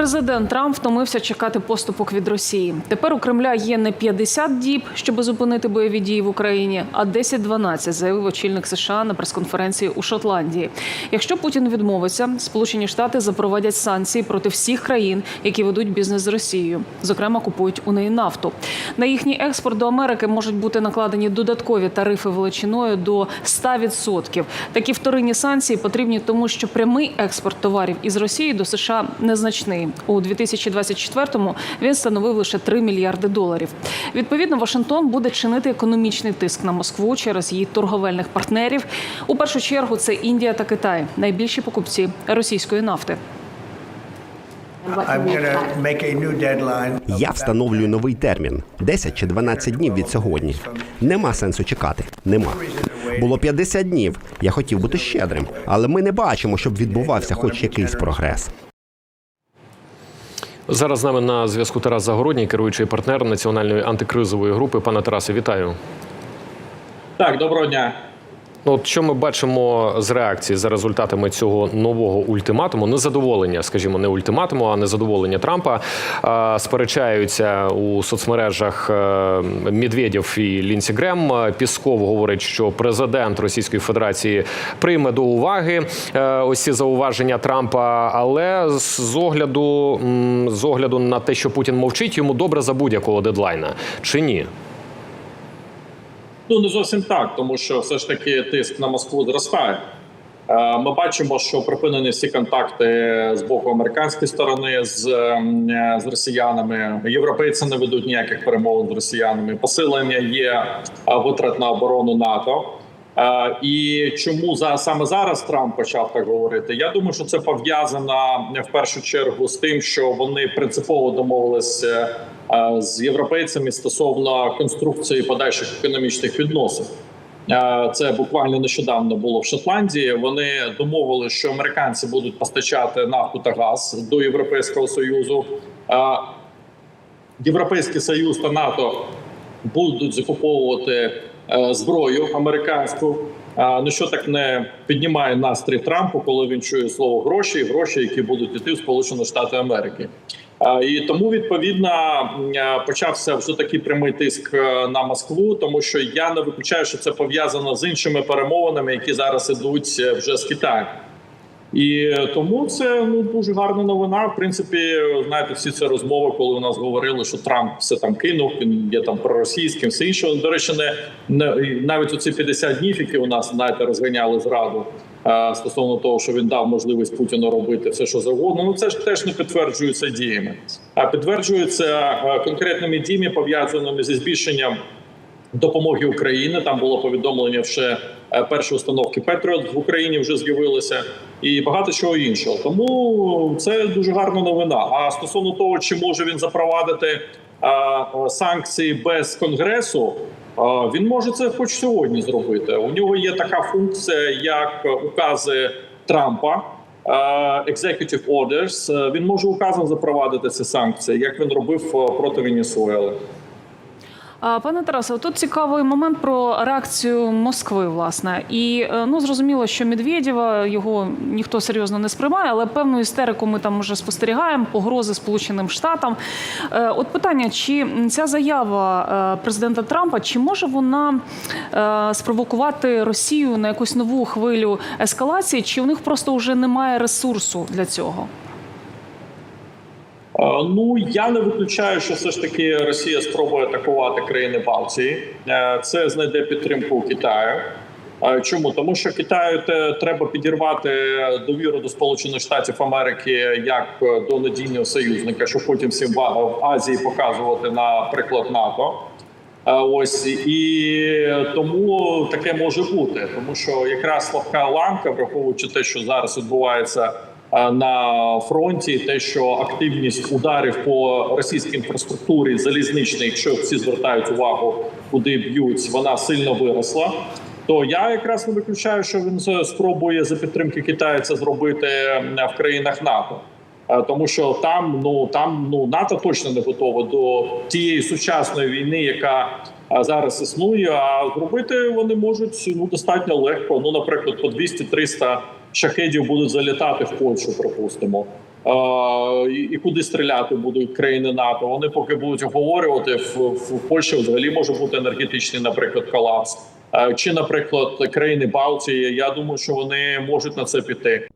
Президент Трамп втомився чекати поступок від Росії. Тепер у Кремля є не 50 діб, щоб зупинити бойові дії в Україні, а 10-12, заявив очільник США на прес-конференції у Шотландії. Якщо Путін відмовиться, Сполучені Штати запровадять санкції проти всіх країн, які ведуть бізнес з Росією. Зокрема, купують у неї нафту. На їхній експорт до Америки можуть бути накладені додаткові тарифи величиною до 100%. Такі вторинні санкції потрібні тому, що прямий експорт товарів із Росії до США незначний. У 2024-му він становив лише 3 мільярди доларів. Відповідно, Вашингтон буде чинити економічний тиск на Москву через її торговельних партнерів. У першу чергу це Індія та Китай, найбільші покупці російської нафти. Я встановлюю новий термін 10 чи 12 днів від сьогодні. Нема сенсу чекати. Нема. Було 50 днів. Я хотів бути щедрим, але ми не бачимо, щоб відбувався хоч якийсь прогрес. Зараз з нами на зв'язку Тарас Загородній, керуючий партнер національної антикризової групи. Пане Тарасе, вітаю. Так, доброго дня. Ну, от що ми бачимо з реакції за результатами цього нового ультиматуму, незадоволення, скажімо, не ультиматуму, а незадоволення Трампа. Сперечаються у соцмережах е, Медведєв і Лінсі Грем. Пісков говорить, що президент Російської Федерації прийме до уваги е, ось ці зауваження Трампа. Але з огляду з огляду на те, що Путін мовчить, йому добре за будь-якого дедлайна чи ні? Ну не зовсім так, тому що все ж таки тиск на Москву зростає. Е, Ми бачимо, що припинені всі контакти з боку американської сторони з, е, з росіянами. Європейці не ведуть ніяких перемовин з росіянами. Посилення є е, витрат на оборону НАТО. І чому за саме зараз Трамп почав так говорити? Я думаю, що це пов'язано в першу чергу з тим, що вони принципово домовилися з європейцями стосовно конструкції подальших економічних відносин. Це буквально нещодавно було в Шотландії. Вони домовилися, що американці будуть постачати нафту та газ до Європейського союзу. Європейський союз та НАТО будуть закуповувати е, зброю американську. Ну що так не піднімає настрій Трампу, коли він чує слово гроші, гроші, які будуть йти в Сполучені Штати Америки. І тому відповідно почався вже такий прямий тиск е, на Москву, тому що я не виключаю, що це пов'язано з іншими перемовинами, які зараз ідуть е, вже з Китаєм. І тому це ну дуже гарна новина. В принципі, знаєте, всі ці розмови, коли у нас говорили, що Трамп все там кинув, він є там проросійським, все інше. До речі, не, не навіть оці 50 днів, які у нас знаєте, розганяли зраду стосовно того, що він дав можливість Путіну робити все, що завгодно. Ну це ж теж не підтверджується діями, а підтверджується е, конкретними діями, пов'язаними зі збільшенням допомоги Україні. Там було повідомлення ще е, перші установки Петріот в Україні вже з'явилися, і багато чого іншого. Тому це дуже гарна новина. А стосовно того, чи може він запровадити санкції без конгресу. Він може це хоч сьогодні зробити. У нього є така функція, як укази Трампа. Executive orders. Він може указом запровадити ці санкції, як він робив проти Венесуели. Пане Тарасе, тут цікавий момент про реакцію Москви, власне. І е, ну зрозуміло, що Медведєва його ніхто серйозно не сприймає, але певну істерику ми там вже спостерігаємо, погрози Сполученим Штатам. Е, От питання: чи ця заява е, президента Трампа, чи може вона спровокувати Росію на якусь нову хвилю ескалації, чи у них просто вже немає ресурсу для цього? Е, Ну я не виключаю, що все ж таки Росія спробує атакувати країни Балтії. Е, Це знайде підтримку у Китаю. Е, Чому тому, що Китаю треба підірвати довіру до Сполучених Штатів Америки як до надійного союзника, щоб потім всім в Азії показувати на приклад НАТО. Ось і тому таке може бути, тому що якраз слабка ланка, враховуючи те, що зараз відбувається на фронті, те, що активність ударів по російській інфраструктурі залізничній, якщо всі звертають увагу, куди б'ють, вона сильно виросла. То я якраз не виключаю, що він спробує за підтримки Китаю це зробити е, в країнах НАТО. Е, тому що там ну там ну НАТО точно не готово до тієї сучасної війни, яка е, зараз існує. А зробити вони можуть ну достатньо легко. Ну, наприклад, по 200-300 шахедів будуть залітати в Польщу, припустимо. і, куди стріляти будуть країни НАТО. Вони поки будуть обговорювати в, в Польщі взагалі може бути енергетичний, наприклад, колапс. Чи, наприклад, країни Балтії, я думаю, що вони можуть на це піти.